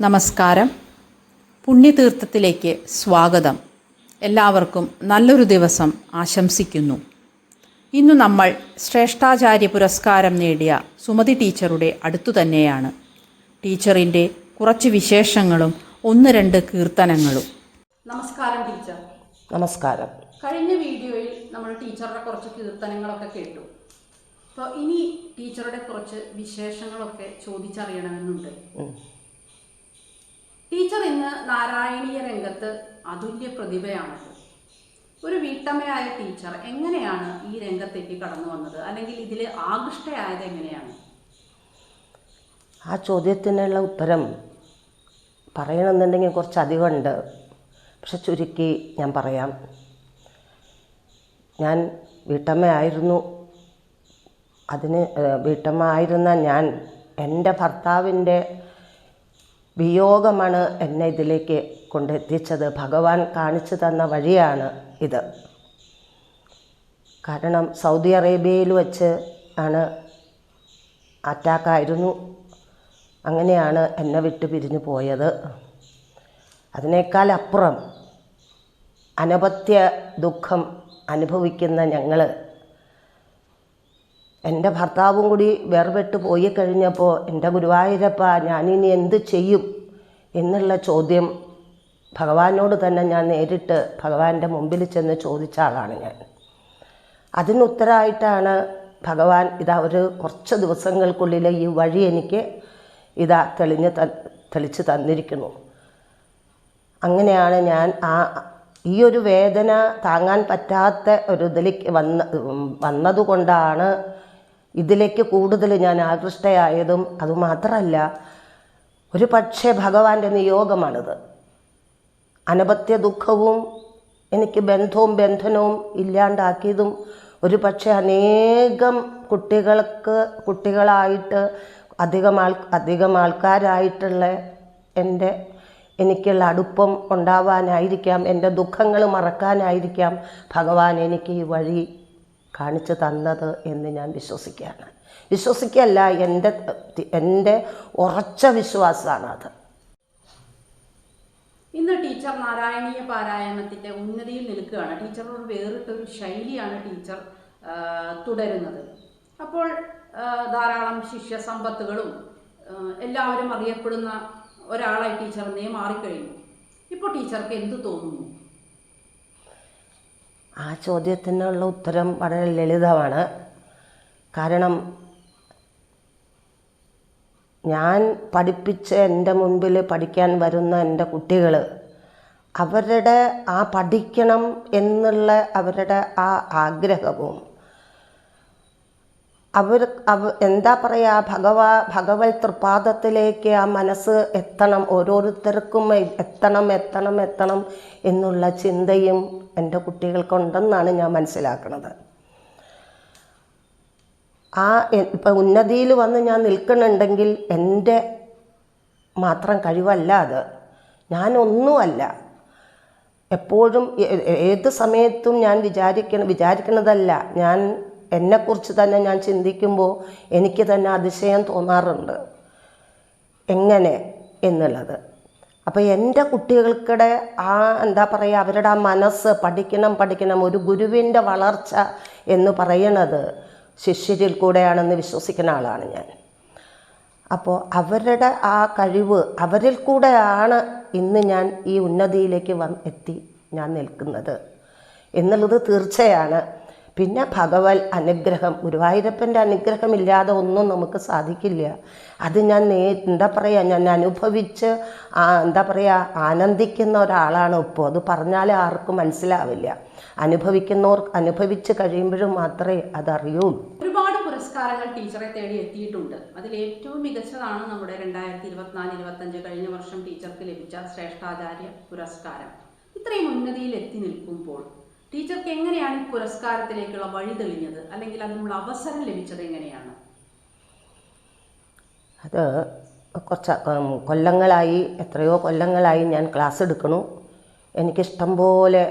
നമസ്കാരം. പുണ്യതീർത്ഥത്തിലേക്ക് സ്വാഗതം. എല്ലാവർക്കും നല്ലൊരു ദിവസം ആശംസിക്കുന്നു. ഇന്ന് നമ്മൾ ശ്രേഷ്ഠാചാര്യ പുരസ്കാരം നേടിയ സുമതി ടീച്ചറുടെ അടുത്തു തന്നെയാണ്. ടീച്ചറിന്റെ കുറച്ച് വിശേഷങ്ങളും ഒന്ന് രണ്ട് കീർത്തനങ്ങളും. നമസ്കാരം ടീച്ചർ. നമസ്കാരം. കഴിഞ്ഞ വീഡിയോയിൽ നമ്മൾ ടീച്ചറുടെ കുറച്ച് കീർത്തനങ്ങളൊക്കെ കേട്ടു. അപ്പോൾ ഇനി ടീച്ചറുടെ കുറച്ച് വിശേഷങ്ങളൊക്കെ ചോദിച്ചറിയണമെന്നുണ്ട്. ടീച്ചർ ഇന്ന് നാരായണീയ രംഗത്ത് അതുല്യ പ്രതിഭയാണത് ഒരു വീട്ടമ്മയായ ടീച്ചർ എങ്ങനെയാണ് ഈ രംഗത്തേക്ക് കടന്നു വന്നത്? അല്ലെങ്കിൽ ഇതിൽ ആകൃഷ്ടയായത് എങ്ങനെയാണ്? ആ ചോദ്യത്തിനുള്ള ഉത്തരം പറയണമെന്നുണ്ടെങ്കിൽ കുറച്ച് അധികമുണ്ട് പക്ഷെ ചുരുക്കി ഞാൻ പറയാം. ഞാൻ വീട്ടമ്മയായിരുന്നു. അതിന് വീട്ടമ്മ ആയിരുന്ന ഞാൻ എന്റെ ഭർത്താവിന്റെ വിയോഗമാണ് എന്നെ ഇതിലേക്ക് കൊണ്ടെത്തിച്ചത്. ഭഗവാൻ കാണിച്ചു തന്ന വഴിയാണ് ഇത്. കാരണം സൗദി അറേബ്യയിൽ വച്ച് ആണ് അറ്റാക്കായിരുന്നു. അങ്ങനെയാണ് എന്നെ വിട്ട് പിരിഞ്ഞു പോയത്. അതിനേക്കാൾ അപ്പുറം അനപത്യ ദുഃഖം അനുഭവിക്കുന്ന ഞങ്ങൾ എന്റെ ഭർത്താവും കൂടി വേർപെട്ട് പോയി കഴിഞ്ഞപ്പോൾ എന്റെ ഗുരുവായൂരപ്പ ഞാനിനി എന്ത് ചെയ്യും? എന്നുള്ള ചോദ്യം ഭഗവാനോട് തന്നെ ഞാൻ നേരിട്ട് ഭഗവാന്റെ മുമ്പിൽ ചെന്ന് ചോദിച്ച ആളാണ് ഞാൻ. അതിനുത്തരമായിട്ടാണ് ഭഗവാൻ ഇതാ ഒരു കുറച്ച് ദിവസങ്ങൾക്കുള്ളിൽ ഈ വഴി എനിക്ക് ഇതാ തെളിഞ്ഞ് ത തെളിച്ച് തന്നിരിക്കുന്നു. അങ്ങനെയാണ് ഞാൻ ആ ഈ ഒരു വേദന താങ്ങാൻ പറ്റാത്ത ഒരു ഇതിലേക്ക് വന്ന വന്നതുകൊണ്ടാണ് ഇതിലേക്ക് കൂടുതൽ ഞാൻ ആകൃഷ്ടയായതും അതുമാത്രമല്ല ഒരു പക്ഷേ ഭഗവാന്റെ നിയോഗമാണിത്. അനപത്യ ദുഃഖവും എനിക്ക് ബന്ധവും ബന്ധനവും ഇല്ലാണ്ടാക്കിയതും ഒരു പക്ഷേ അനേകം കുട്ടികൾക്ക് കുട്ടികളായിട്ട് അധികം ആൾ അധികം ആൾക്കാരായിട്ടുള്ള എന്റെ എനിക്കുള്ള അടുപ്പം ഉണ്ടാവാനായിരിക്കാം എന്റെ ദുഃഖങ്ങൾ മറക്കാനായിരിക്കാം ഭഗവാൻ എനിക്ക് ഈ വഴി കാണിച്ചു തന്നത് എന്ന് ഞാൻ വിശ്വസിക്കുകയാണ്. വിശ്വസിക്കല്ല എന്റെ എന്റെ ഉറച്ച വിശ്വാസമാണ് അത് ഇന്ന് ടീച്ചർ നാരായണീയ പാരായണത്തിന്റെ ഉന്നതിയിൽ നിൽക്കുകയാണ്. ടീച്ചറോട് വേറിട്ടൊരു ശൈലിയാണ് ടീച്ചർ തുടരുന്നത്. അപ്പോൾ ധാരാളം ശിഷ്യ സമ്പത്തുകളും എല്ലാവരും അറിയപ്പെടുന്ന ഒരാളായി ടീച്ചർ എന്നേ മാറിക്കഴിഞ്ഞു. ഇപ്പോൾ ടീച്ചർക്ക് എന്തു തോന്നുന്നു? ആ ചോദ്യത്തിനുള്ള ഉത്തരം വളരെ ലളിതമാണ്. കാരണം ഞാൻ പഠിപ്പിച്ച് എന്റെ മുൻപിൽ പഠിക്കാൻ വരുന്ന എന്റെ കുട്ടികൾ അവരുടെ ആ പഠിക്കണം എന്നുള്ള അവരുടെ ആ ആഗ്രഹവും അവർ അവ എന്താ പറയുക ഭഗവാ ഭഗവത് തൃപാദത്തിലേക്ക് ആ മനസ്സ് എത്തണം ഓരോരുത്തർക്കും എത്തണം എത്തണം എത്തണം എന്നുള്ള ചിന്തയും എന്റെ കുട്ടികൾക്കുണ്ടെന്നാണ് ഞാൻ മനസ്സിലാക്കുന്നത് ആ ഇപ്പം ഉന്നതിയിൽ വന്ന് ഞാൻ നിൽക്കുന്നുണ്ടെങ്കിൽ എന്റെ മാത്രം കഴിവല്ല അത്. ഞാനൊന്നുമല്ല. എപ്പോഴും ഏത് സമയത്തും ഞാൻ വിചാരിക്കണ വിചാരിക്കണതല്ല. ഞാൻ എന്നെക്കുറിച്ച് തന്നെ ഞാൻ ചിന്തിക്കുമ്പോൾ എനിക്ക് തന്നെ അതിശയം തോന്നാറുണ്ട്. എങ്ങനെ എന്നുള്ളത്. അപ്പോൾ എന്റെ കുട്ടികൾക്കിടെ ആ എന്താ പറയുക അവരുടെ ആ മനസ്സ് പഠിക്കണം പഠിക്കണം ഒരു ഗുരുവിന്റെ വളർച്ച എന്ന് പറയണത് ശിഷ്യരിൽ കൂടെയാണെന്ന് വിശ്വസിക്കുന്ന ആളാണ് ഞാൻ. അപ്പോൾ അവരുടെ ആ കഴിവ് അവരിൽ കൂടെയാണ് ഇന്ന് ഞാൻ ഈ ഉന്നതിയിലേക്ക് വന്ന് എത്തി ഞാൻ നിൽക്കുന്നത്. എന്നുള്ളത് തീർച്ചയാണ്. പിന്നെ ഭഗവത് അനുഗ്രഹം ഗുരുവായൂരപ്പന്റെ അനുഗ്രഹമില്ലാതെ ഒന്നും നമുക്ക് സാധിക്കില്ല. അത് ഞാൻ നേ എന്താ പറയുക ഞാൻ അനുഭവിച്ച് എന്താ പറയുക ആനന്ദിക്കുന്ന ഒരാളാണ് ഇപ്പോൾ അത് പറഞ്ഞാലേ ആർക്കും മനസ്സിലാവില്ല. അനുഭവിക്കുന്നവർ അനുഭവിച്ച് കഴിയുമ്പോഴും മാത്രമേ അതറിയുള്ളൂ ഒരുപാട് പുരസ്കാരങ്ങൾ ടീച്ചറെ തേടി എത്തിയിട്ടുണ്ട്. അതിൽ ഏറ്റവും മികച്ചതാണ് നമ്മുടെ രണ്ടായിരത്തി ഇരുപത്തിനാല് ഇരുപത്തഞ്ച് കഴിഞ്ഞ വർഷം ടീച്ചർക്ക് ലഭിച്ച ശ്രേഷ്ഠാചാര്യ പുരസ്കാരം. ഇത്രയും ഉന്നതിയിൽ എത്തി നിൽക്കുമ്പോൾ ടീച്ചർക്ക് എങ്ങനെയാണ് ഈ പുരസ്കാരത്തിലേക്കുള്ള വഴി തെളിഞ്ഞത്? അല്ലെങ്കിൽ അതിനുള്ള അവസരം ലഭിച്ചത് എങ്ങനെയാണ്? അത് കുറച്ച് കൊല്ലങ്ങളായി എത്രയോ കൊല്ലങ്ങളായി ഞാൻ ക്ലാസ് എടുക്കണു. എനിക്കിഷ്ടം പോലെ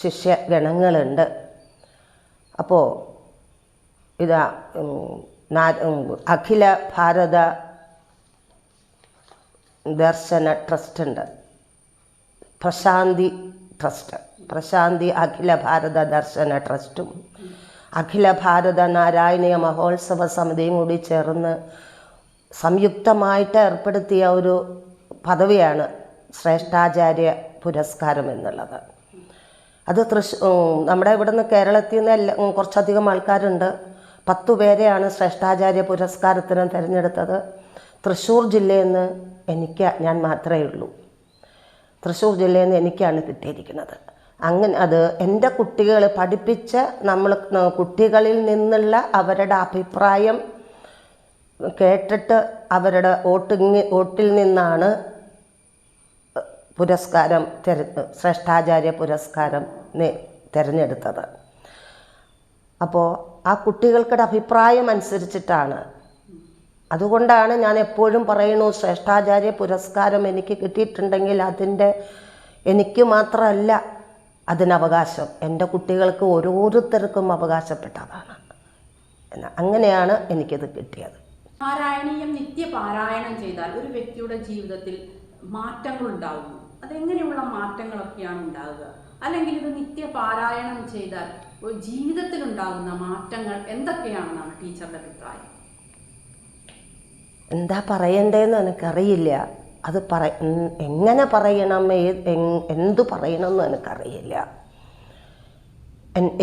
ശിഷ്യഗണങ്ങളുണ്ട് അപ്പോൾ ഇതാ അഖില ഭാരത ദർശന ട്രസ്റ്റ് ഉണ്ട്. പ്രശാന്തി ട്രസ്റ്റ്. പ്രശാന്തി അഖില ഭാരത ദർശന ട്രസ്റ്റും. അഖില ഭാരത നാരായണീയ മഹോത്സവ സമിതിയും കൂടി ചേർന്ന് സംയുക്തമായിട്ട് ഏർപ്പെടുത്തിയ ഒരു പദവിയാണ് ശ്രേഷ്ഠാചാര്യ പുരസ്കാരം എന്നുള്ളത്. അത് തൃശ് നമ്മുടെ ഇവിടെ നിന്ന് കേരളത്തിൽ നിന്ന് എല്ലാ കുറച്ചധികം ആൾക്കാരുണ്ട്. പത്തു പേരെയാണ് ശ്രേഷ്ഠാചാര്യ പുരസ്കാരത്തിന് തിരഞ്ഞെടുത്തത്. തൃശ്ശൂർ ജില്ലയിൽ നിന്ന് എനിക്ക് ഞാൻ മാത്രമേ ഉള്ളൂ. തൃശ്ശൂർ ജില്ലയിൽ നിന്ന് എനിക്കാണ് കിട്ടിയിരിക്കുന്നത്. അങ്ങനെ അത് എന്റെ കുട്ടികൾ പഠിപ്പിച്ച നമ്മൾ കുട്ടികളിൽ നിന്നുള്ള അവരുടെ അഭിപ്രായം കേട്ടിട്ട് അവരുടെ വോട്ടിങ് വോട്ടിൽ നിന്നാണ് പുരസ്കാരം തെര ശ്രേഷ്ഠാചാര്യ പുരസ്കാരം തിരഞ്ഞെടുത്തത്. അപ്പോൾ ആ കുട്ടികൾക്കുടെ അഭിപ്രായം അനുസരിച്ചിട്ടാണ്. അതുകൊണ്ടാണ് ഞാൻ എപ്പോഴും പറയുന്നു ശ്രേഷ്ഠാചാര്യ പുരസ്കാരം എനിക്ക് കിട്ടിയിട്ടുണ്ടെങ്കിൽ അതിന്റെ എനിക്ക് മാത്രമല്ല അതിന് അവകാശം എന്റെ കുട്ടികൾക്ക് ഓരോരുത്തർക്കും അവകാശപ്പെട്ടതാണ്. അങ്ങനെയാണ് എനിക്കത് കിട്ടിയത്. പാരായണീയം നിത്യപാരായണം ചെയ്താൽ ഒരു വ്യക്തിയുടെ ജീവിതത്തിൽ മാറ്റങ്ങൾ ഉണ്ടാകുന്നു അതെങ്ങനെയുള്ള മാറ്റങ്ങളൊക്കെയാണ് ഉണ്ടാകുക അല്ലെങ്കിൽ ഇത് നിത്യപാരായണം ചെയ്താൽ ജീവിതത്തിൽ ഉണ്ടാകുന്ന മാറ്റങ്ങൾ എന്തൊക്കെയാണെന്നാണ് ടീച്ചറുടെ അഭിപ്രായം? എന്താ പറയണ്ടേന്ന് എനിക്കറിയില്ല. അത് പറ എങ്ങനെ പറയണം ഏത് എന്തു പറയണമെന്ന് എനിക്കറിയില്ല.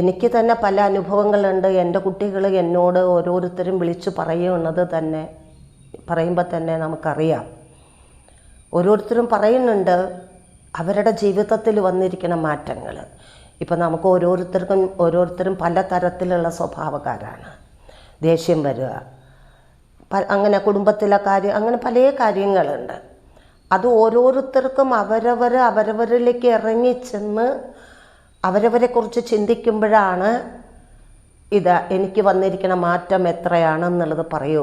എനിക്ക് തന്നെ പല അനുഭവങ്ങളുണ്ട്. എന്റെ കുട്ടികൾ എന്നോട് ഓരോരുത്തരും വിളിച്ചു പറയുന്നത് തന്നെ പറയുമ്പോൾ തന്നെ നമുക്കറിയാം. ഓരോരുത്തരും പറയുന്നുണ്ട് അവരുടെ ജീവിതത്തിൽ വന്നിരിക്കുന്ന മാറ്റങ്ങൾ. ഇപ്പം നമുക്ക് ഓരോരുത്തർക്കും ഓരോരുത്തരും പല തരത്തിലുള്ള സ്വഭാവക്കാരാണ്. ദേഷ്യം വരിക അങ്ങനെ കുടുംബത്തിലെ കാര്യം അങ്ങനെ പല കാര്യങ്ങളുണ്ട്. അത് ഓരോരുത്തർക്കും അവരവർ അവരവരിലേക്ക് ഇറങ്ങിച്ചെന്ന് അവരവരെ കുറിച്ച് ചിന്തിക്കുമ്പോഴാണ് ഇത് എനിക്ക് വന്നിരിക്കുന്ന മാറ്റം എത്രയാണെന്നുള്ളത് പറയൂ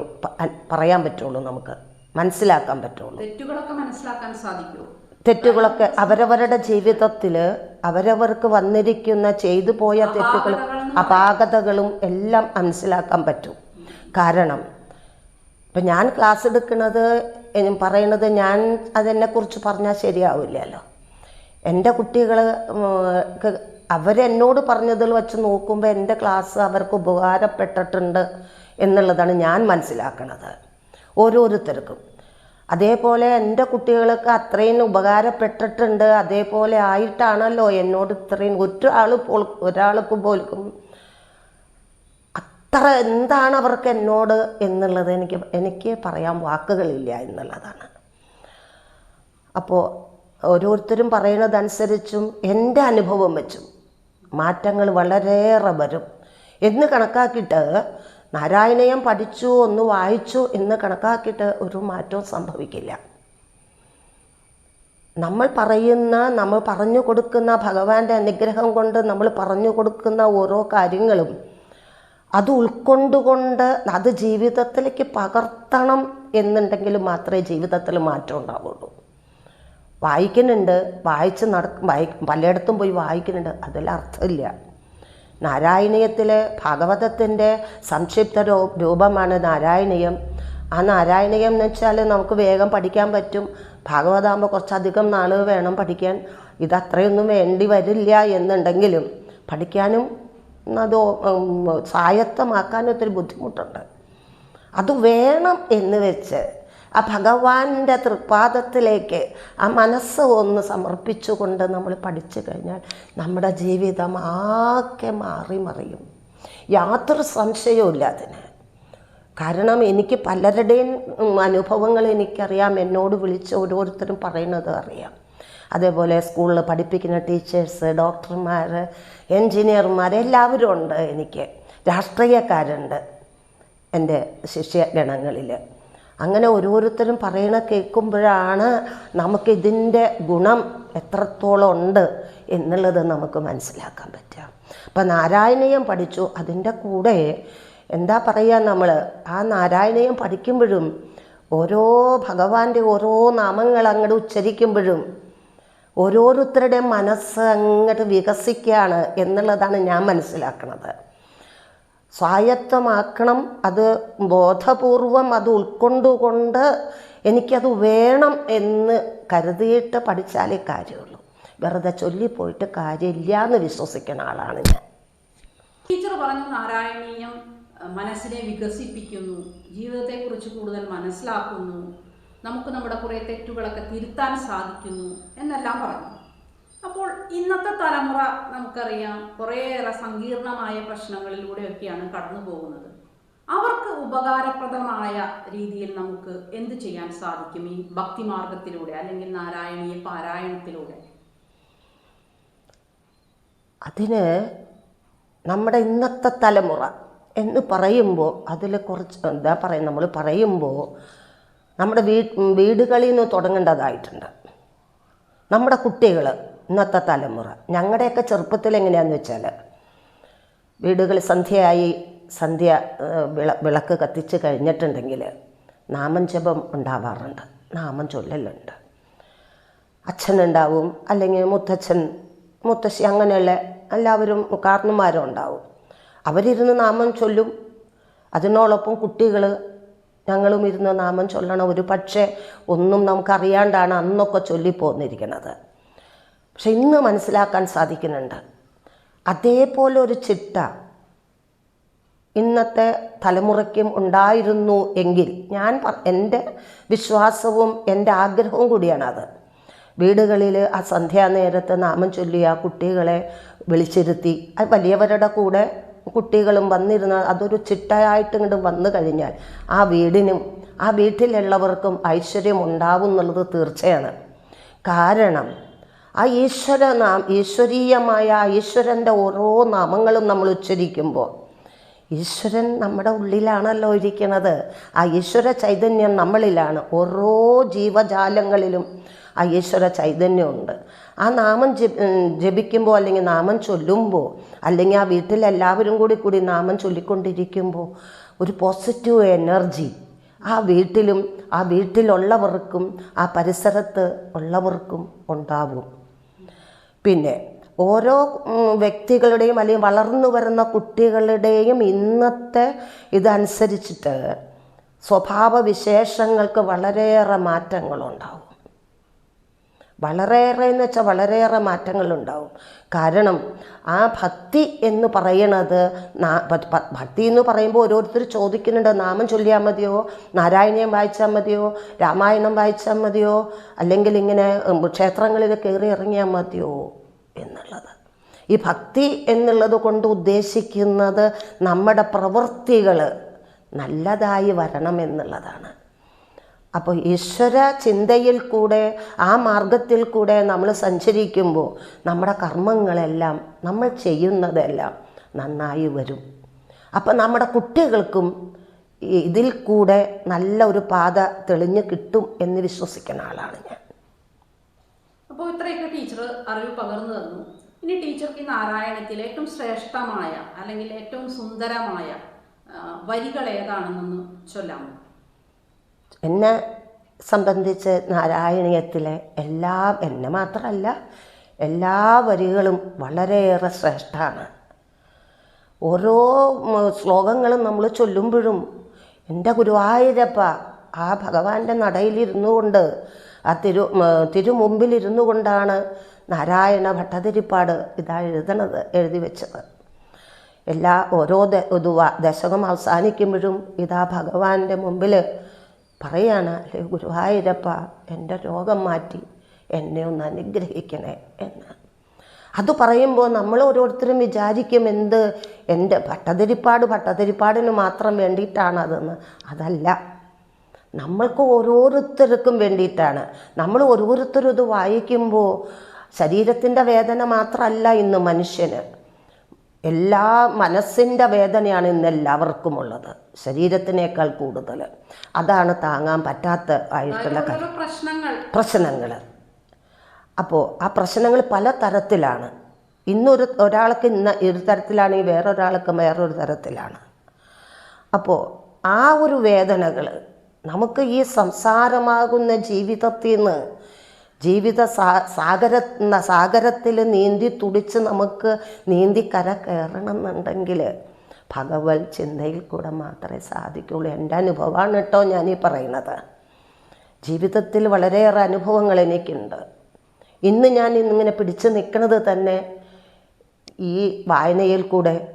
പറയാൻ പറ്റുള്ളൂ നമുക്ക്. മനസ്സിലാക്കാൻ പറ്റുള്ളൂ. തെറ്റുകളൊക്കെ മനസ്സിലാക്കാൻ സാധിക്കുമോ? തെറ്റുകളൊക്കെ അവരവരുടെ ജീവിതത്തിൽ അവരവർക്ക് വന്നിരിക്കുന്ന ചെയ്തു പോയ തെറ്റുകളും അപാകതകളും എല്ലാം മനസ്സിലാക്കാൻ പറ്റും. കാരണം ഇപ്പം ഞാൻ ക്ലാസ് എടുക്കുന്നത് പറയണത് ഞാൻ അതിനെക്കുറിച്ച് പറഞ്ഞാൽ ശരിയാവില്ലല്ലോ. എന്റെ കുട്ടികൾ അവരെന്നോട് പറഞ്ഞതിൽ വെച്ച് നോക്കുമ്പോൾ എന്റെ ക്ലാസ് അവർക്ക് ഉപകാരപ്പെട്ടിട്ടുണ്ട് എന്നുള്ളതാണ് ഞാൻ മനസ്സിലാക്കുന്നത് ഓരോരുത്തർക്കും. അതേപോലെ എന്റെ കുട്ടികൾക്ക് അത്രയും ഉപകാരപ്പെട്ടിട്ടുണ്ട് അതേപോലെ ആയിട്ടാണല്ലോ എന്നോട് ഇത്രയും ഒരാൾ പോൾ ഒരാൾക്ക് പോലും അത്ര എന്താണ് അവർക്ക് എന്നോട് എന്നുള്ളത് എനിക്ക് എനിക്ക് പറയാൻ വാക്കുകളില്ല എന്നുള്ളതാണ്. അപ്പോൾ ഓരോരുത്തരും പറയുന്നതനുസരിച്ചും എന്റെ അനുഭവം വെച്ചും മാറ്റങ്ങൾ വളരെയേറെ വരും. എന്ന് കണക്കാക്കിയിട്ട് നാരായണീയം പഠിച്ചു ഒന്ന് വായിച്ചു എന്ന് കണക്കാക്കിയിട്ട് ഒരു മാറ്റവും സംഭവിക്കില്ല. നമ്മൾ പറയുന്ന നമ്മൾ പറഞ്ഞു കൊടുക്കുന്ന ഭഗവാന്റെ അനുഗ്രഹം കൊണ്ട് നമ്മൾ പറഞ്ഞു കൊടുക്കുന്ന ഓരോ കാര്യങ്ങളും അത് ഉൾക്കൊണ്ടുകൊണ്ട് അത് ജീവിതത്തിലേക്ക് പകർത്തണം എന്നുണ്ടെങ്കിൽ മാത്രമേ ജീവിതത്തിൽ മാറ്റം ഉണ്ടാവുള്ളൂ. വായിക്കുന്നുണ്ട് വായിച്ച് നട വായി പലയിടത്തും പോയി വായിക്കുന്നുണ്ട് അതിൽ അർത്ഥമില്ല. നാരായണീയത്തിലെ ഭാഗവതത്തിന്റെ സംക്ഷിപ്ത രൂ രൂപമാണ് നാരായണീയം. ആ നാരായണീയം എന്ന് വെച്ചാൽ നമുക്ക് വേഗം പഠിക്കാൻ പറ്റും. ഭാഗവതാകുമ്പോൾ കുറച്ചധികം നാൾ വേണം പഠിക്കാൻ. ഇതത്രയൊന്നും വേണ്ടി വരില്ല എന്നുണ്ടെങ്കിലും പഠിക്കാനും അത് സ്വായത്തമാക്കാൻ സ്വായത്തമാക്കാനും ഒത്തിരി ബുദ്ധിമുട്ടുണ്ട്. അത് വേണം എന്ന് വെച്ച് ആ ഭഗവാന്റെ തൃപ്പാദത്തിലേക്ക് ആ മനസ്സ് ഒന്ന് സമർപ്പിച്ചുകൊണ്ട് നമ്മൾ പഠിച്ചു കഴിഞ്ഞാൽ നമ്മുടെ ജീവിതം ആകെ മാറി മറിയും. യാതൊരു സംശയവും അതിന്. കാരണം എനിക്ക് പലരുടെയും അനുഭവങ്ങൾ എനിക്കറിയാം. എന്നോട് വിളിച്ച് ഓരോരുത്തരും പറയുന്നത് അറിയാം. അതേപോലെ സ്കൂളിൽ പഠിപ്പിക്കുന്ന ടീച്ചേഴ്സ് ഡോക്ടർമാർ എൻജിനീയർമാർ എല്ലാവരും ഉണ്ട് എനിക്ക്. രാഷ്ട്രീയക്കാരുണ്ട് എന്റെ ശിഷ്യഗണങ്ങളിൽ അങ്ങനെ ഓരോരുത്തരും പറയണ കേൾക്കുമ്പോഴാണ് നമുക്കിതിന്റെ ഗുണം എത്രത്തോളം ഉണ്ട് എന്നുള്ളത് നമുക്ക് മനസ്സിലാക്കാൻ പറ്റുക. അപ്പം നാരായണീയം പഠിച്ചു അതിന്റെ കൂടെ എന്താ പറയുക നമ്മൾ ആ നാരായണീയം പഠിക്കുമ്പോഴും ഓരോ ഭഗവാന്റെ ഓരോ നാമങ്ങൾ അങ്ങോട്ട് ഉച്ചരിക്കുമ്പോഴും ഓരോരുത്തരുടെയും മനസ്സ് അങ്ങോട്ട് വികസിക്കുകയാണ് എന്നുള്ളതാണ് ഞാൻ മനസ്സിലാക്കുന്നത് സ്വായത്തമാക്കണം അത് ബോധപൂർവം അത് ഉൾക്കൊണ്ടുകൊണ്ട് എനിക്കത് വേണം എന്ന് കരുതിയിട്ട് പഠിച്ചാലേ കാര്യമുള്ളൂ. വെറുതെ ചൊല്ലിപ്പോയിട്ട് കാര്യമില്ല എന്ന് വിശ്വസിക്കുന്ന ആളാണ് ഞാൻ. ടീച്ചർ പറഞ്ഞു നാരായണീയം മനസ്സിനെ വികസിപ്പിക്കുന്നു ജീവിതത്തെക്കുറിച്ച് കൂടുതൽ മനസ്സിലാക്കുന്നു നമുക്ക് നമ്മുടെ കുറേ തെറ്റുകളൊക്കെ തിരുത്താൻ സാധിക്കുന്നു എന്നെല്ലാം പറഞ്ഞു. അപ്പോൾ ഇന്നത്തെ തലമുറ നമുക്കറിയാം കുറേയേറെ സങ്കീർണമായ പ്രശ്നങ്ങളിലൂടെയൊക്കെയാണ് കടന്നു പോകുന്നത്. അവർക്ക് ഉപകാരപ്രദമായ രീതിയിൽ നമുക്ക് എന്ത് ചെയ്യാൻ സാധിക്കും ഈ ഭക്തിമാർഗത്തിലൂടെ അല്ലെങ്കിൽ നാരായണീയ പാരായണത്തിലൂടെ? അതിന് നമ്മുടെ ഇന്നത്തെ തലമുറ എന്ന് പറയുമ്പോൾ അതിൽ കുറച്ച് എന്താ പറയുക നമ്മൾ പറയുമ്പോൾ നമ്മുടെ വീ വീടുകളിൽ നിന്ന് തുടങ്ങേണ്ടതായിട്ടുണ്ട്. നമ്മുടെ കുട്ടികൾ ഇന്നത്തെ തലമുറ ഞങ്ങളുടെയൊക്കെ ചെറുപ്പത്തിൽ എങ്ങനെയാണെന്ന് വെച്ചാൽ വീടുകൾ സന്ധ്യയായി സന്ധ്യ വിള വിളക്ക് കത്തിച്ച് കഴിഞ്ഞിട്ടുണ്ടെങ്കിൽ നാമം ജപം ഉണ്ടാവാറുണ്ട് നാമം ചൊല്ലലുണ്ട്. അച്ഛനുണ്ടാവും അല്ലെങ്കിൽ മുത്തച്ഛൻ മുത്തശ്ശി അങ്ങനെയുള്ള എല്ലാവരും കാർന്നുമാരും ഉണ്ടാവും അവരിരുന്ന് നാമം ചൊല്ലും. അതിനോടൊപ്പം കുട്ടികൾ ഞങ്ങളും ഇരുന്ന് നാമം ചൊല്ലണം ഒരു പക്ഷേ ഒന്നും നമുക്കറിയാണ്ടാണ് അന്നൊക്കെ ചൊല്ലിപ്പോന്നിരിക്കുന്നത് പക്ഷെ ഇന്ന് മനസ്സിലാക്കാൻ സാധിക്കുന്നുണ്ട്. അതേപോലെ ഒരു ചിട്ട ഇന്നത്തെ തലമുറയ്ക്കും ഉണ്ടായിരുന്നു എങ്കിൽ ഞാൻ എന്റെ വിശ്വാസവും എന്റെ ആഗ്രഹവും കൂടിയാണ് അത് വീടുകളിൽ ആ സന്ധ്യാനേരത്ത് നാമം ചൊല്ലി ആ കുട്ടികളെ വിളിച്ചിരുത്തി വലിയവരുടെ കൂടെ കുട്ടികളും വന്നിരുന്ന അതൊരു ചിട്ടയായിട്ട് ഇങ്ങോട്ട് വന്നു കഴിഞ്ഞാൽ ആ വീടിനും ആ വീട്ടിലുള്ളവർക്കും ഐശ്വര്യം ഉണ്ടാവും എന്നുള്ളത് തീർച്ചയാണ്. കാരണം ആ ഈശ്വര നാം ഈശ്വരീയമായ ഈശ്വരന്റെ ഓരോ നാമങ്ങളും നമ്മൾ ഉച്ചരിക്കുമ്പോൾ ഈശ്വരൻ നമ്മുടെ ഉള്ളിലാണല്ലോ ഇരിക്കുന്നത് ആ ഈശ്വര ചൈതന്യം നമ്മളിലാണ്. ഓരോ ജീവജാലങ്ങളിലും ആ ഈശ്വര ചൈതന്യമുണ്ട്. ആ നാമം ജപ ജപിക്കുമ്പോൾ അല്ലെങ്കിൽ നാമം ചൊല്ലുമ്പോൾ അല്ലെങ്കിൽ ആ വീട്ടിൽ എല്ലാവരും കൂടി കൂടി നാമം ചൊല്ലിക്കൊണ്ടിരിക്കുമ്പോൾ ഒരു പോസിറ്റീവ് എനർജി ആ വീട്ടിലും ആ വീട്ടിലുള്ളവർക്കും ആ പരിസരത്ത് ഉള്ളവർക്കും ഉണ്ടാവും. പിന്നെ ഓരോ വ്യക്തികളുടെയും അല്ലെങ്കിൽ വളർന്നു വരുന്ന കുട്ടികളുടെയും ഇന്നത്തെ ഇതനുസരിച്ചിട്ട് സ്വഭാവവിശേഷങ്ങൾക്ക് വളരെയേറെ മാറ്റങ്ങളുണ്ടാവും. വളരെയേറെ എന്ന് വെച്ചാൽ വളരെയേറെ മാറ്റങ്ങളുണ്ടാവും. കാരണം ആ ഭക്തി എന്ന് പറയണത് ഭക്തി എന്ന് പറയുമ്പോൾ ഓരോരുത്തർ ചോദിക്കുന്നുണ്ട് നാമം ചൊല്ലിയാൽ മതിയോ? നാരായണീയം വായിച്ചാൽ മതിയോ? രാമായണം വായിച്ചാൽ മതിയോ? അല്ലെങ്കിൽ ഇങ്ങനെ ക്ഷേത്രങ്ങളിൽ കയറി ഇറങ്ങിയാൽ മതിയോ? എന്നുള്ളത്. ഈ ഭക്തി എന്നുള്ളത് കൊണ്ട് ഉദ്ദേശിക്കുന്നത് നമ്മുടെ പ്രവൃത്തികൾ നല്ലതായി വരണം എന്നുള്ളതാണ്. അപ്പോൾ ഈശ്വര ചിന്തയിൽ കൂടെ ആ മാർഗത്തിൽ കൂടെ നമ്മൾ സഞ്ചരിക്കുമ്പോൾ നമ്മുടെ കർമ്മങ്ങളെല്ലാം നമ്മൾ ചെയ്യുന്നതെല്ലാം നന്നായി വരും. അപ്പം നമ്മുടെ കുട്ടികൾക്കും ഇതിൽ കൂടെ നല്ല ഒരു പാത തെളിഞ്ഞു കിട്ടും എന്ന് വിശ്വസിക്കുന്ന ആളാണ് ഞാൻ. അപ്പോൾ ഇത്രയൊക്കെ ടീച്ചർ അറിവ് പകർന്നു തന്നു. ഇനി ടീച്ചർക്ക് ഈ നാരായണത്തിൽ ഏറ്റവും ശ്രേഷ്ഠമായ അല്ലെങ്കിൽ ഏറ്റവും സുന്ദരമായ വരികൾ ഏതാണെന്നൊന്ന് ചൊല്ലാമോ എന്നെ സംബന്ധിച്ച് നാരായണീയത്തിലെ എല്ലാ എന്നെ മാത്രമല്ല എല്ലാ വരികളും വളരെയേറെ ശ്രേഷ്ഠമാണ് ഓരോ ശ്ലോകങ്ങളും നമ്മൾ ചൊല്ലുമ്പോഴും എന്റെ ഗുരുവായൂരപ്പ ആ ഭഗവാന്റെ നടയിലിരുന്നു കൊണ്ട് ആ തിരു തിരുമുമ്പിലിരുന്നു കൊണ്ടാണ് നാരായണ ഭട്ടതിരിപ്പാട് ഇതാ എഴുതണത് എഴുതി വെച്ചത്. എല്ലാ ഓരോ ദ- ദശകം അവസാനിക്കുമ്പോഴും ഇതാ ഭഗവാന്റെ മുമ്പിൽ പറയാണ് അല്ലേ ഗുരുവായൂരപ്പ എന്റെ രോഗം മാറ്റി എന്നെ ഒന്ന് അനുഗ്രഹിക്കണേ എന്ന്. അത് പറയുമ്പോൾ നമ്മൾ ഓരോരുത്തരും വിചാരിക്കും എന്ത്? എന്റെ ഭട്ടതിരിപ്പാട് ഭട്ടതിരിപ്പാടിന് മാത്രം വേണ്ടിയിട്ടാണ് അതെന്ന്. അതല്ല. നമ്മൾക്ക് ഓരോരുത്തർക്കും വേണ്ടിയിട്ടാണ്. നമ്മൾ ഓരോരുത്തരും ഇത് വായിക്കുമ്പോൾ ശരീരത്തിന്റെ വേദന മാത്രമല്ല ഇന്ന് മനുഷ്യന്. എല്ലാ മനസ്സിന്റെ വേദനയാണ് ഇന്ന് എല്ലാവർക്കും ഉള്ളത് ശരീരത്തിനേക്കാൾ കൂടുതൽ. അതാണ് താങ്ങാൻ പറ്റാത്ത ആയിട്ടുള്ള പ്രശ്നങ്ങൾ. പ്രശ്നങ്ങൾ അപ്പോൾ ആ പ്രശ്നങ്ങൾ പല തരത്തിലാണ്. ഇന്നൊരു ഒരാൾക്ക് ഇന്ന ഒരു തരത്തിലാണെങ്കിൽ വേറൊരാൾക്ക് വേറൊരു തരത്തിലാണ്. അപ്പോൾ ആ ഒരു വേദനകൾ നമുക്ക് ഈ സംസാരമാകുന്ന ജീവിതത്തിൽ നിന്ന് ജീവിത സാഗര സാഗരത്തിൽ നീന്തി തുടിച്ച് നമുക്ക് നീന്തി കര കയറണം എന്നുണ്ടെങ്കിൽ ഭഗവത് ചിന്തയിൽ കൂടെ മാത്രമേ സാധിക്കുള്ളൂ എന്റെ അനുഭവമാണ് കേട്ടോ ഞാനീ പറയുന്നത്. ജീവിതത്തിൽ വളരെയേറെ അനുഭവങ്ങൾ എനിക്കുണ്ട്. ഇന്ന് ഞാൻ ഇന്നിങ്ങനെ പിടിച്ചു നിൽക്കുന്നത് തന്നെ ഈ വായനയിൽ കൂടെ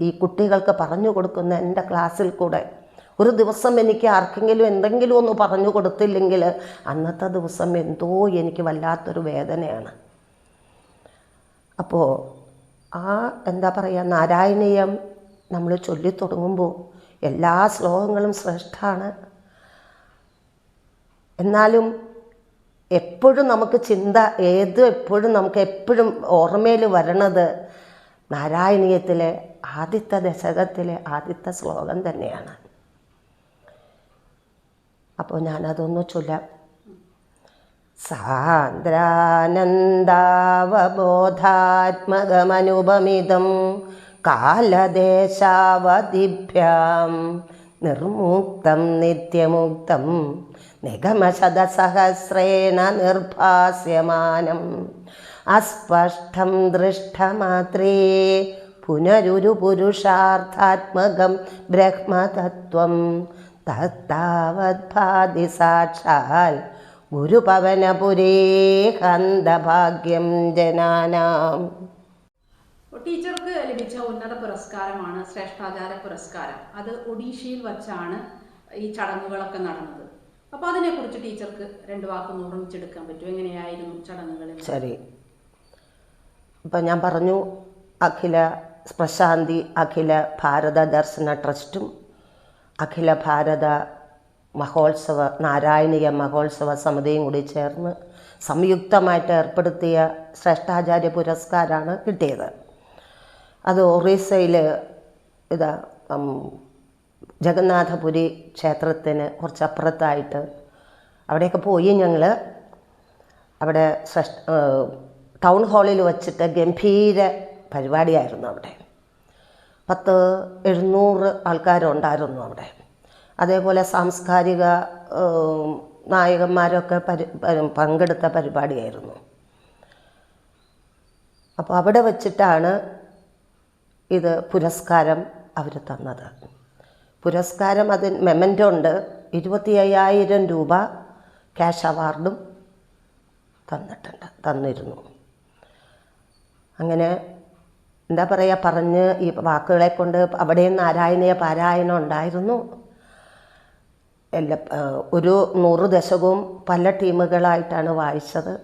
ഈ കുട്ടികൾക്ക് പറഞ്ഞു കൊടുക്കുന്ന എന്റെ ക്ലാസ്സിൽ കൂടെ ഒരു ദിവസം എനിക്ക് ആർക്കെങ്കിലും എന്തെങ്കിലും ഒന്ന് പറഞ്ഞു കൊടുത്തില്ലെങ്കിൽ അന്നത്തെ ദിവസം എന്തോ എനിക്ക് വല്ലാത്തൊരു വേദനയാണ്. അപ്പോൾ ആ എന്താ പറയുക നാരായണീയം നമ്മൾ ചൊല്ലിത്തുടങ്ങുമ്പോൾ എല്ലാ ശ്ലോകങ്ങളും ശ്രേഷ്ഠമാണ് എന്നാലും എപ്പോഴും നമുക്ക് ചിന്ത ഏത് എപ്പോഴും നമുക്ക് എപ്പോഴും ഓർമ്മയിൽ വരണത് നാരായണീയത്തിലെ ആദ്യത്തെ ദശകത്തിലെ ആദ്യത്തെ ശ്ലോകം തന്നെയാണ്. അപ്പോൾ ഞാനതൊന്ന് ചൊല്ലാം. സാന്ദ്രാനന്ദാവബോധാത്മകമനുപമിതം കാലദേശാവധിഭ്യാം നിർമുക്തം നിത്യമുക്തം നിഗമശതസഹസ്രേണ നിർഭാസ്യമാനം. അസ്പഷ്ടം ദൃഷ്ടമാത്രേ പുനരുരു പുരുഷാർത്ഥാത്മകം ബ്രഹ്മതത്വം തത്താവദ്ഭാതി സാക്ഷാൽ ഗുരുപവനപുരേ ഹന്തഭാഗ്യം ജനാനാം ടീച്ചർക്ക് ലഭിച്ച ഉന്നത പുരസ്കാരമാണ് ശ്രേഷ്ഠാചാര പുരസ്കാരം. അത് ഒഡീഷയിൽ വച്ചാണ് ഈ ചടങ്ങുകളൊക്കെ നടന്നത്. അപ്പോൾ അതിനെക്കുറിച്ച് ടീച്ചർക്ക് രണ്ട് വാക്കൊന്ന് ഓർമ്മിച്ചെടുക്കാൻ പറ്റും എങ്ങനെയായിരുന്നു ചടങ്ങുകൾ? ശരി. ഇപ്പം ഞാൻ പറഞ്ഞു അഖില പ്രശാന്തി അഖില ഭാരത ദർശന ട്രസ്റ്റും അഖില ഭാരത മഹോത്സവ നാരായണീയ മഹോത്സവ സമിതിയും കൂടി ചേർന്ന് സംയുക്തമായിട്ട് ഏർപ്പെടുത്തിയ ശ്രേഷ്ഠാചാര്യ പുരസ്കാരമാണ് കിട്ടിയത്. അത് ഒറീസയിൽ ഇതാ ജഗന്നാഥപുരി ക്ഷേത്രത്തിന് കുറച്ചപ്പുറത്തായിട്ട് അവിടെയൊക്കെ പോയി ഞങ്ങൾ അവിടെ ടൗൺ ഹാളിൽ വച്ചിട്ട് ഗംഭീര പരിപാടിയായിരുന്നു അവിടെ. പത്ത് എഴുന്നൂറ് ആൾക്കാരുണ്ടായിരുന്നു അവിടെ. അതേപോലെ സാംസ്കാരിക നായകന്മാരൊക്കെ പരി- പങ്കെടുത്ത പരിപാടിയായിരുന്നു. അപ്പോൾ അവിടെ വച്ചിട്ടാണ് ഇത് പുരസ്കാരം അവർ തന്നത്. പുരസ്കാരം അതിന് മെമന്റോ ഉണ്ട് ഇരുപത്തി അയ്യായിരം രൂപ ക്യാഷ് അവാർഡും തന്നിട്ടുണ്ട് തന്നിരുന്നു. അങ്ങനെ എന്താ പറയുക പറഞ്ഞ് ഈ വാക്കുകളെ കൊണ്ട് അവിടെ നാരായണീയ പാരായണം ഉണ്ടായിരുന്നു. എല്ലാ ഒരു നൂറ് ദശകവും പല ടീമുകളായിട്ടാണ് വായിച്ചത്.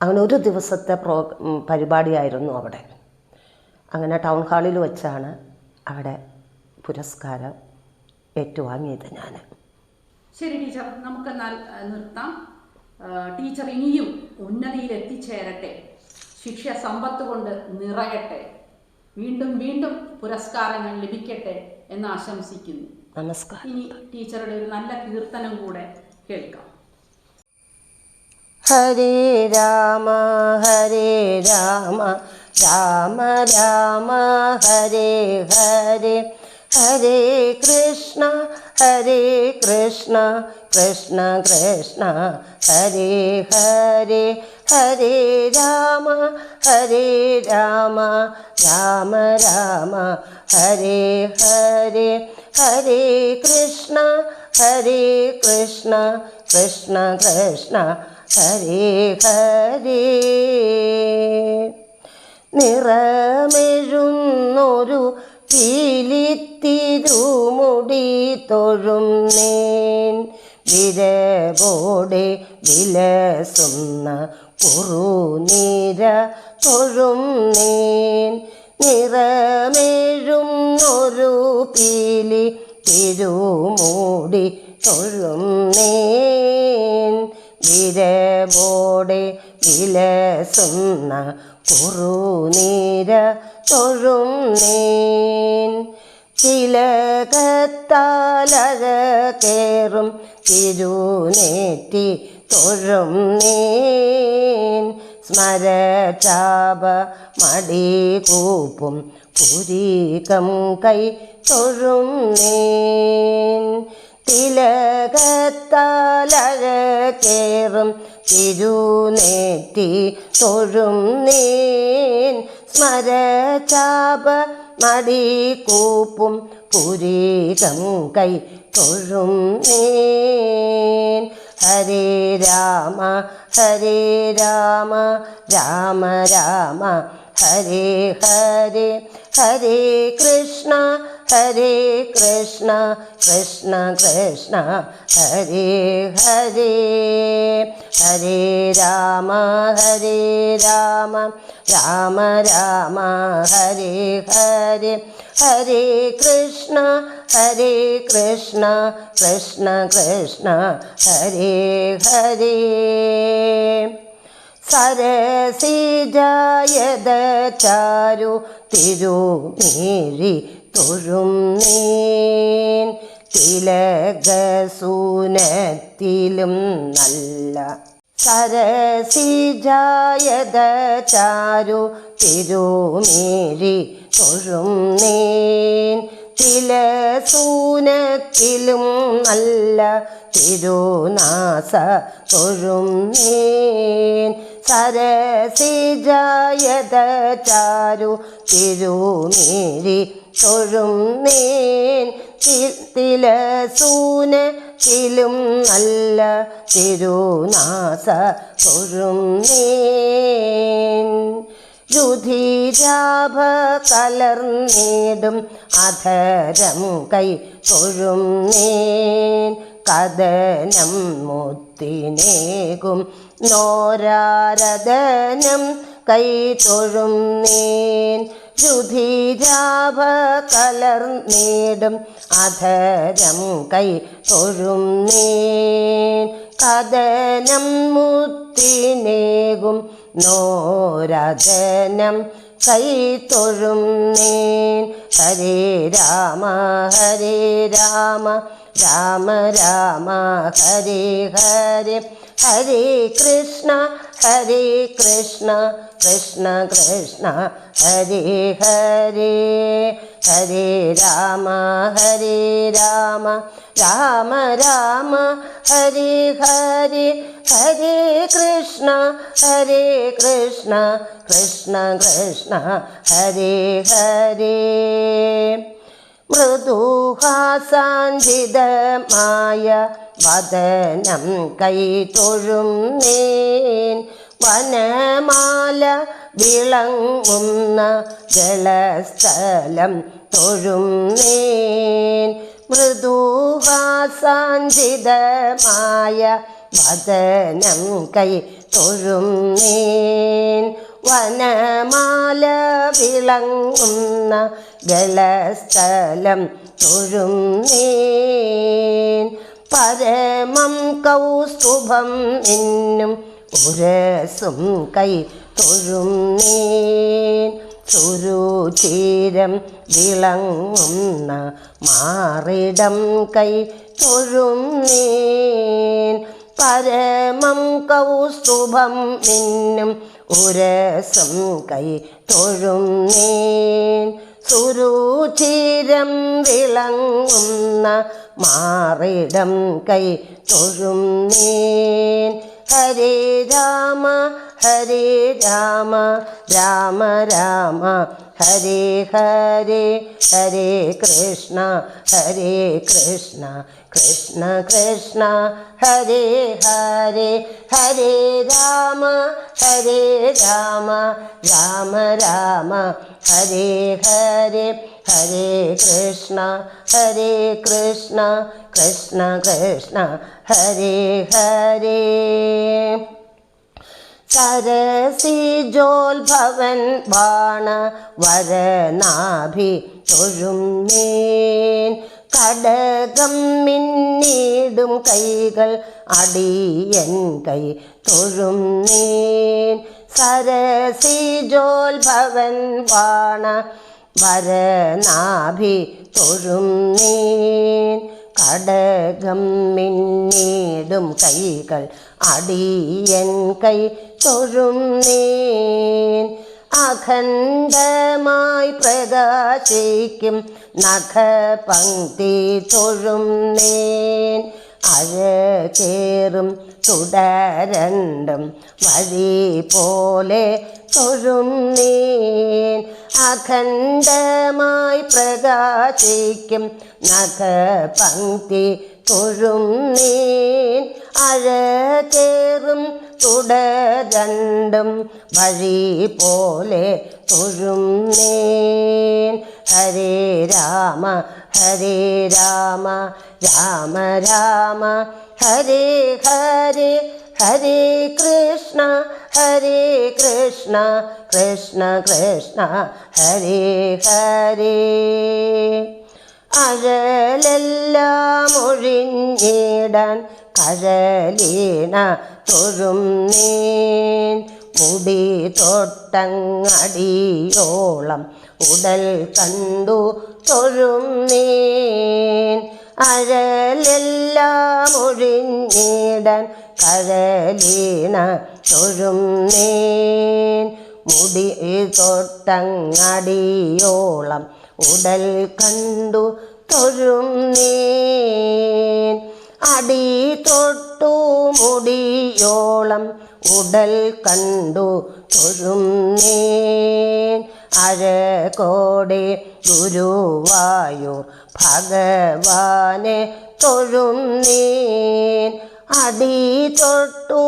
അങ്ങനെ ഒരു ദിവസത്തെ പ്രോ പരിപാടിയായിരുന്നു അവിടെ. അങ്ങനെ ടൗൺ ഹാളിൽ വെച്ചാണ് അവിടെ പുരസ്കാരം ഏറ്റുവാങ്ങിയത് ഞാൻ ശരി ടീച്ചർ നമുക്കെന്നാൽ നിർത്താം. ടീച്ചർ ഇനിയും ഉന്നതിയിൽ എത്തിച്ചേരട്ടെ ശിക്ഷ സമ്പത്ത് കൊണ്ട് നിറയട്ടെ വീണ്ടും വീണ്ടും പുരസ്കാരങ്ങൾ ലഭിക്കട്ടെ എന്ന് ആശംസിക്കുന്നു. നമസ്കാരം. ഇനി ടീച്ചറുടെ ഒരു നല്ല കീർത്തനം കൂടെ കേൾക്കാം. ഹരേ രാമ ഹരേ രാമ രാമ രാമ ഹരേ ഹരേ. ഹരേ കൃഷ്ണ ഹരേ കൃഷ്ണ കൃഷ്ണ കൃഷ്ണ ഹരേ ഹരേ. ഹരേ രാമ ഹരേ രാമ രാമ രാമ ഹരേ ഹരേ ഹരേ കൃഷ്ണ ഹരേ കൃഷ്ണ കൃഷ്ണ കൃഷ്ണ ഹരേ ഹരേ. നിറമെഴുന്നൊരു പീലിത്തിരുമുടി തൊഴുന്നേൻ നേൻ വിരവോടെ വിലസുന്ന കുറുനീര തൊഴും നീൻ നിറമേഴും ഒരു പീലി തിരുമൂടി തൊഴും നീൻ വിരവോടെ വിലസുന്ന കുറുനീര തൊഴും നേൻ തിലകത്താലഴകേറും തിരുനേറ്റി തൊഴും നേൻ. സ്മരചാപ മടി കൂപ്പും പുരീകം കൈ തൊഴും നീൻ. തിലകത്താലഴകേറും തിരുനേറ്റി തൊഴും നേൻ. സ്മരചാപ മടി കൂപ്പും പുരീകം കൈ തൊഴും നീൻ ഹരേ രാമ ഹരേ രാമ രാമ രാമ. ഹരേ ഹരേ ഹരേ കൃഷ്ണ ഹരേ കൃഷ്ണ കൃഷ്ണ കൃഷ്ണ. ഹരേ ഹരേ ഹരേ രാമ ഹരേ രാമ. രാമ രാമ ഹരേ ഹരേ. ഹരേ കൃഷ്ണ ഹരേ കൃഷ്ണ കൃഷ്ണ കൃഷ്ണ ഹരേ ഹരേ. സരസിജായത ചാരു തിരുമേഴി തൊഴും നീൻ. തിലകസൂനത്തിലും നല്ല സരസിജായത ചാരു തിരുമേഴി തൊഴും നീൻ തിലസൂനത്തിലും നല്ല തിരുനാസ തൊഴും നേൻ സരസിജായത ചാരു തിരുമേരി തൊഴും നീൻ തിലസൂനത്തിലും നല്ല തിരുനാസ തൊഴും നീൻ രുധിരാഭ കലർന്നേടും അധരം കൈ തൊഴും നേൻ കഥനം മുത്തിനേകും നോരാരദനം കൈ തൊഴും നേൻ രുധിരാഭ കലർന്നേടും അധരം കൈ തൊഴും നേൻ കഥനം മുത്തിനേകും നോരദനം കൈ തൊഴും നീൻ ഹരേ രാമ ഹരേ രാമ രാമ രാമ ഹരേ ഹരേ. ഹരേ കൃഷ്ണ ഹരേ കൃഷ്ണ കൃഷ്ണ കൃഷ്ണ ഹരേ ഹരേ. ഹരേ രാമ ഹരേ രാമ രാമ രാമ ഹരേ ഹരേ. ഹരേ കൃഷ്ണ ഹരേ കൃഷ്ണ കൃഷ്ണ കൃഷ്ണ ഹരേ ഹരേ. മൃദുഹാസാഞ്ചിതമായ വദനം കൈ തൊഴും നീൻ. വനമാല വിളങ്ങുന്ന ജലസ്ഥലം തൊഴും നീൻ. മൃദുഹാസാഞ്ചിതമായ വദനം കൈ തൊഴും നീൻ. വനമാല വിളങ്ങുന്ന ജലസ്ഥലം തൊഴും നീൻ. പരമം കൗസ്തുഭം എന്നും ഉരസും കൈ തൊഴും നീൻ. സുരുചീരം വിളങ്ങുന്ന മാറിടം കൈ തൊഴും നീൻ. പരമം കൗസ്തുഭം എന്നും ഉരസം കൈ തൊഴും നീൻ. സുരുചിരം വിളങ്ങുന്ന മാറിടം കൈ തൊഴും നീൻ. ഹരേ രാമ ഹരേ രാമ രാമ രാമ ഹരേ ഹരേ ഹരേ കൃഷ്ണ ഹരേ കൃഷ്ണ കൃഷ്ണ കൃഷ്ണ ഹരേ ഹരേ ഹരേ രാമ ഹരേ രാമ രാമ രാമ ഹരേ ഹരേ. ഹരേ കൃഷ്ണ ഹരേ കൃഷ്ണ കൃഷ്ണ കൃഷ്ണ ഹരേ ഹരേ സരസിജോത്ഭവൻ ബാണ വരനാഭി തൊഴും നീൻ കടകം മിന്നീടും കൈകൾ അടിയൻ കൈ തൊഴും നീൻ സരസിജോത്ഭവൻ ബാണ വരനാഭി തൊഴും നീൻ. കടകം മിന്നീടും കൈകൾ അടിയൻ കൈ തൊഴും നീൻ. അഖണ്ഡമായി പ്രകാശിക്കും നഖപങ്ക്തി തൊഴും നീൻ. അഴകേറും തുടരണ്ടും വഴി പോലെ തൊഴും നീൻ അഖണ്ഡമായി പ്രകാശിക്കും നഖ പങ്ക്തി തൊഴും നീൻ അഴകേറും തുടരണ്ടും വഴി പോലെ തൊഴും നീൻ ഹരേ രാമ ഹരേ രാമ രാമ രാമ. ഹരേ ഹരേ ഹരേ കൃഷ്ണ ഹരേ കൃഷ്ണ കൃഷ്ണ കൃഷ്ണ ഹരേ ഹരേ. അഴലെല്ലാം ഒഴിഞ്ഞിടാൻ കഴലീണ തൊഴും നീൻ. മുടി തൊട്ടങ്ങടിയോളം ഉടൽ കണ്ടു തൊഴും നീൻ. അഴലെല്ലാം ഒഴിഞ്ഞിടാൻ കഴലീണ തൊഴും നീൻ. മുടി തൊട്ടങ്ങടിയോളം ഉടൽ കണ്ടു തൊഴും നീൻ. അടി തൊട്ടു മുടിയോളം ഉടൽ കണ്ടു തൊഴും നീൻ. അഴകോടെ ഗുരുവായൂർ ഭഗവാനെ തൊഴും നീൻ. അടി തൊട്ടു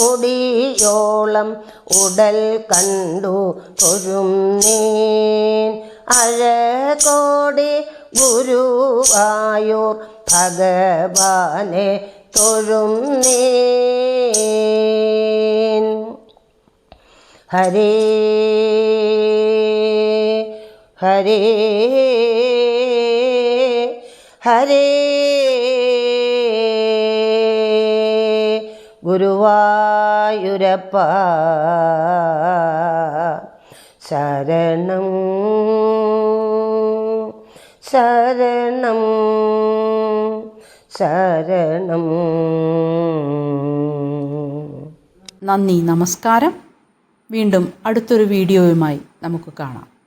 മുടിയോളം ഉടൽ കണ്ടു തൊഴും നീൻ. അഴകോടെ ഗുരുവായൂർ ഭഗവാനെ തൊഴും നീൻ. ഹരേ ഹരേ. ഹരേ. ഗുരുവായൂരപ്പ ശരണം. ശരണം. ശരണം. നന്ദി നമസ്കാരം. വീണ്ടും അടുത്തൊരു വീഡിയോയുമായി നമുക്ക് കാണാം.